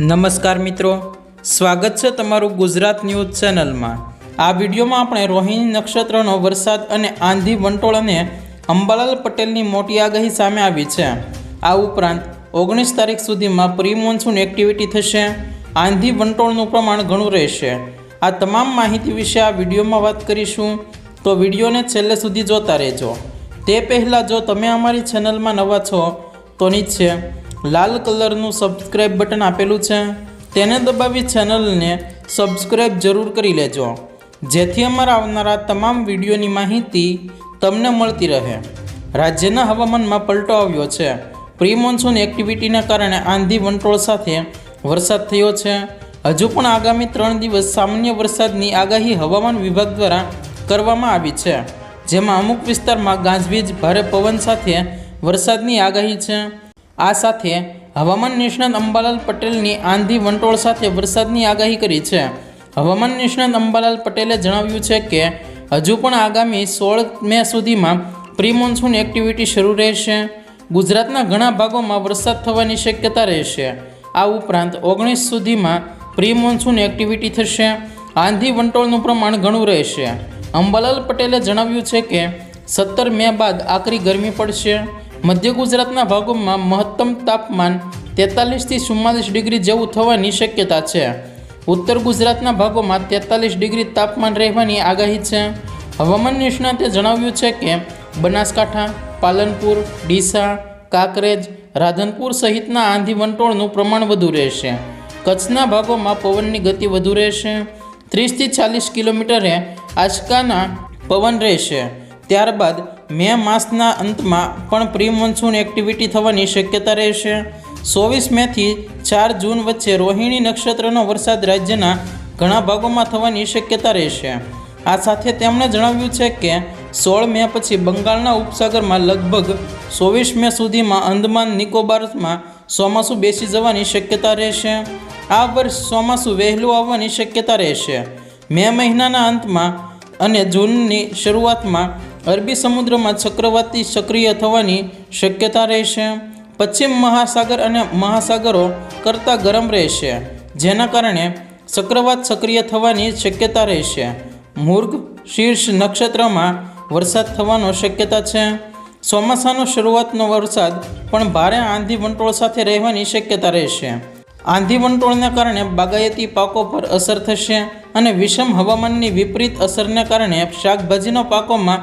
નમસ્કાર મિત્રો. સ્વાગત છે તમારું ગુજરાત ન્યૂઝ ચેનલમાં. આ વિડીયોમાં આપણે રોહિણી નક્ષત્રનો વરસાદ અને આંધી વંટોળ અને અંબાલાલ પટેલની મોટી આગાહી સામે આવી છે. આ ઉપરાંત ઓગણીસ તારીખ સુધીમાં પ્રી મોન્સૂન એક્ટિવિટી થશે. આંધી વંટોળનું પ્રમાણ ઘણું રહેશે. આ તમામ માહિતી વિશે આ વિડીયોમાં વાત કરીશું. તો વિડીયોને છેલ્લે સુધી જોતા રહેજો. તે પહેલાં જો તમે અમારી ચેનલમાં નવા છો, તો નીચે લાલ કલરનું સબસ્ક્રાઈબ બટન આપેલું છે, તેને દબાવી ચેનલને સબસ્ક્રાઈબ જરૂર કરી લેજો. જેથી અમારા આવનારા તમામ વિડીયોની માહિતી તમને મળતી રહે. રાજ્યના હવામાનમાં પલટો આવ્યો છે. પ્રી મોન્સૂન એક્ટિવિટીના કારણે આંધી વંટોળ સાથે વરસાદ થયો છે. હજુ પણ આગામી ત્રણ દિવસ સામાન્ય વરસાદની આગાહી હવામાન વિભાગ દ્વારા કરવામાં આવી છે. જેમાં અમુક વિસ્તારમાં ગાજવીજ, ભારે પવન સાથે વરસાદની આગાહી છે. આ સાથે હવામાન નિષ્ણાત અંબાલાલ પટેલની આંધી વંટોળ સાથે વરસાદની આગાહી કરી છે. હવામાન નિષ્ણાત અંબાલાલ પટેલે જણાવ્યું છે કે, હજુ પણ આગામી સોળ મે સુધીમાં પ્રી મોન્સૂન એક્ટિવિટી શરૂ રહેશે. ગુજરાતના ઘણા ભાગોમાં વરસાદ થવાની શક્યતા રહેશે. આ ઉપરાંત ઓગણીસ સુધીમાં પ્રી મોન્સૂન એક્ટિવિટી થશે. આંધી વંટોળનું પ્રમાણ ઘણું રહેશે. અંબાલાલ પટેલે જણાવ્યું છે કે, સત્તર મે બાદ આકરી ગરમી પડશે. મધ્ય ગુજરાતના ભાગોમાં મહત્તમ તાપમાન તેતાલીસથી ચુમ્માલીસ ડિગ્રી જેવું થવાની શક્યતા છે. ઉત્તર ગુજરાતના ભાગોમાં તેતાલીસ ડિગ્રી તાપમાન રહેવાની આગાહી છે. હવામાન નિષ્ણાતે જણાવ્યું છે કે, બનાસકાંઠા, પાલનપુર, ડીસા, કાંકરેજ, રાધનપુર સહિતના આંધી વંટોળનું પ્રમાણ વધુ રહેશે. કચ્છના ભાગોમાં પવનની ગતિ વધુ રહેશે. ત્રીસથી ચાલીસ કિલોમીટરે આંચકાના પવન રહેશે. ત્યારબાદ મે માસના અંતમાં પણ પ્રી મોન્સૂન એક્ટિવિટી થવાની શક્યતા રહેશે. ચોવીસ મેથી ચાર જૂન વચ્ચે રોહિણી નક્ષત્રનો વરસાદ રાજ્યના ઘણા ભાગોમાં થવાની શક્યતા રહેશે. આ સાથે તેમણે જણાવ્યું છે કે, સોળ મે પછી બંગાળના ઉપસાગરમાં લગભગ ચોવીસ મે સુધીમાં અંદમાન નિકોબારમાં ચોમાસું બેસી જવાની શક્યતા રહેશે. આ વર્ષ ચોમાસું વહેલું આવવાની શક્યતા રહેશે. મે મહિનાના અંતમાં અને જૂનની શરૂઆતમાં અરબી સમુદ્રમાં ચક્રવાતી સક્રિય થવાની શક્યતા રહેશે. પશ્ચિમ મહાસાગર અને મહાસાગરો કરતાં ગરમ રહેશે, જેના કારણે ચક્રવાત સક્રિય થવાની શક્યતા રહેશે. મૂર્ગ શીર્ષ નક્ષત્રમાં વરસાદ થવાનો શક્યતા છે. ચોમાસાનો શરૂઆતનો વરસાદ પણ ભારે આંધી વંટોળ સાથે રહેવાની શક્યતા રહેશે. આંધી વંટોળને કારણે બાગાયતી પાકો પર અસર થશે અને વિષમ હવામાનની વિપરીત અસરને કારણે શાકભાજીના પાકોમાં